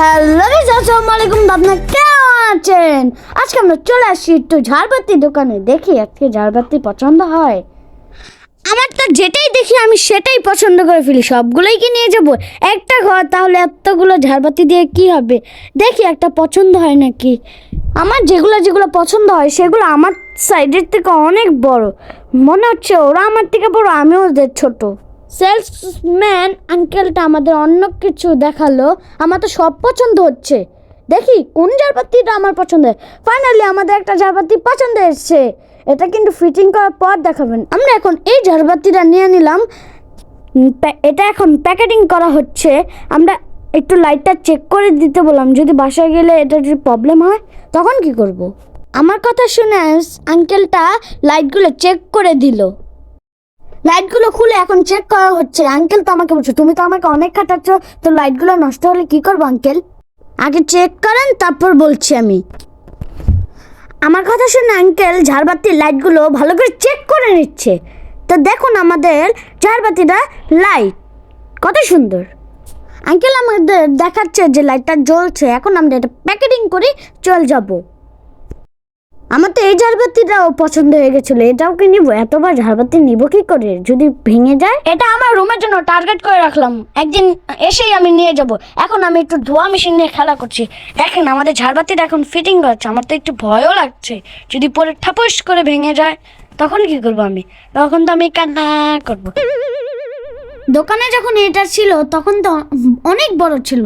Hello আসসালামু আলাইকুম। আপনারা কেমন আছেন? আজকে আমরা চলে আসছি একটু ঝাড়বাতি দোকানে। দেখি আজকে ঝাড়বাতি পছন্দ হয়? আমার তো যেটাই দেখি, আমি সেটাই পছন্দ করে ফেলি। সবগুলোই কি নিয়ে যাব? একটা ঘর, তাহলে এতগুলো ঝাড়বাতি দিয়ে কি হবে? দেখি একটা পছন্দ হয় নাকি? আমার যেগুলো যেগুলো পছন্দ হয়, সেগুলো আমার সাইডের থেকে অনেক বড়। মনে হচ্ছে ওরা আমার থেকে বড়, আমিও ওদের ছোট। সেলসম্যান আঙ্কেলটা আমাদের অন্য কিছু দেখাল। আমার তো সব পছন্দ হচ্ছে। দেখি, কোন ঝাড়বাতিটা আমার পছন্দ ফাইনালি আমাদের একটা ঝাড়বাতি পছন্দ এসছে এটা কিন্তু ফিটিং করার পর দেখাবেন। আমরা এখন এই ঝাড়বাতিটা নিয়ে নিলাম। এটা এখন প্যাকেটিং করা হচ্ছে। আমরা একটু লাইটটা চেক করে দিতে বললাম। যদি বাসায় গেলে এটা যদি প্রবলেম হয়, তখন কি করব। আমার কথা শুনে আঙ্কেলটা লাইটগুলো চেক করে দিল। লাইটগুলো খুলে এখন চেক করা হচ্ছে। আঙ্কেল তো আমাকে বলছো, তুমি তো আমাকে অনেক খাটাচ্ছ, তো লাইটগুলো নষ্ট হলে কি করব আঙ্কেল আগে চেক করেন, তারপর বলছি আমি। আমার কথা শুনে আঙ্কেল ঝাড়বাতির লাইটগুলো ভালো করে চেক করে নিচ্ছে। তো দেখুন আমাদের ঝাড়বাতিটা লাইট কত সুন্দর। আঙ্কেল আমাদের দেখাচ্ছে যে লাইটটা জ্বলছে, এখন আমরা এটা প্যাকেটিং করে চল যাব। আমার তো এই ঝাড়বাতিটাও পছন্দ হয়ে গেছিল। এটাও কি নিবো? এতবার ঝাড়বাতি নিবো কি করে? যদি ভেঙে যায়? এটা আমার রুমের জন্য টার্গেট করে রাখলাম। একদিন এসেই আমি নিয়ে যাব। এখন আমি একটু ধোয়া মেশিন নিয়ে খেলা করছি। দেখেন, আমাদের ঝাড়বাতিটা এখন ফিটিং করছে আমার তো একটু ভয়ও লাগছে। যদি পরে ঠাপস করে ভেঙে যায়, তখন কি করব আমি? তখন তো আমি কান্না করব। দোকানে যখন এটা ছিল তখন তো অনেক বড় ছিল।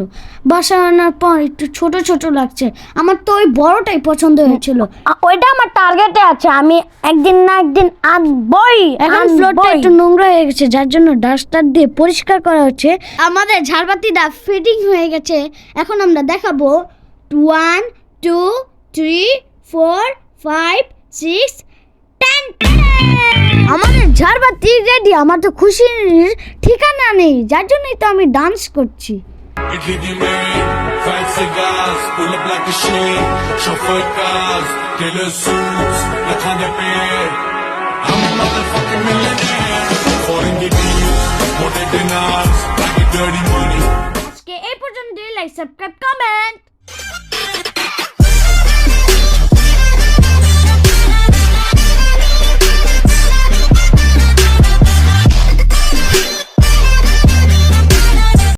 বাসা আনার পর একটু ছোট ছোট লাগছে। আমার তো ওই বড়টাই পছন্দ হয়েছিল। ওইটা আমার টার্গেটে আছে। আমি একদিন না একদিন আনবই এখন ফ্লোরটা একটু নোংরা হয়ে গেছে যার জন্য ডাস্টার দিয়ে পরিষ্কার করা হচ্ছে। আমাদের ঝাড়বাতিটা ফিটিং হয়ে গেছে। এখন আমরা দেখাবো। One two three four five six বাবা তুই রেডি আমার তো খুশি ঠিকানা নেই, যার জন্যই তো আমি ডান্স করছি। এই পর্যন্ত লাইক সাবস্ক্রাইব কমেন্ট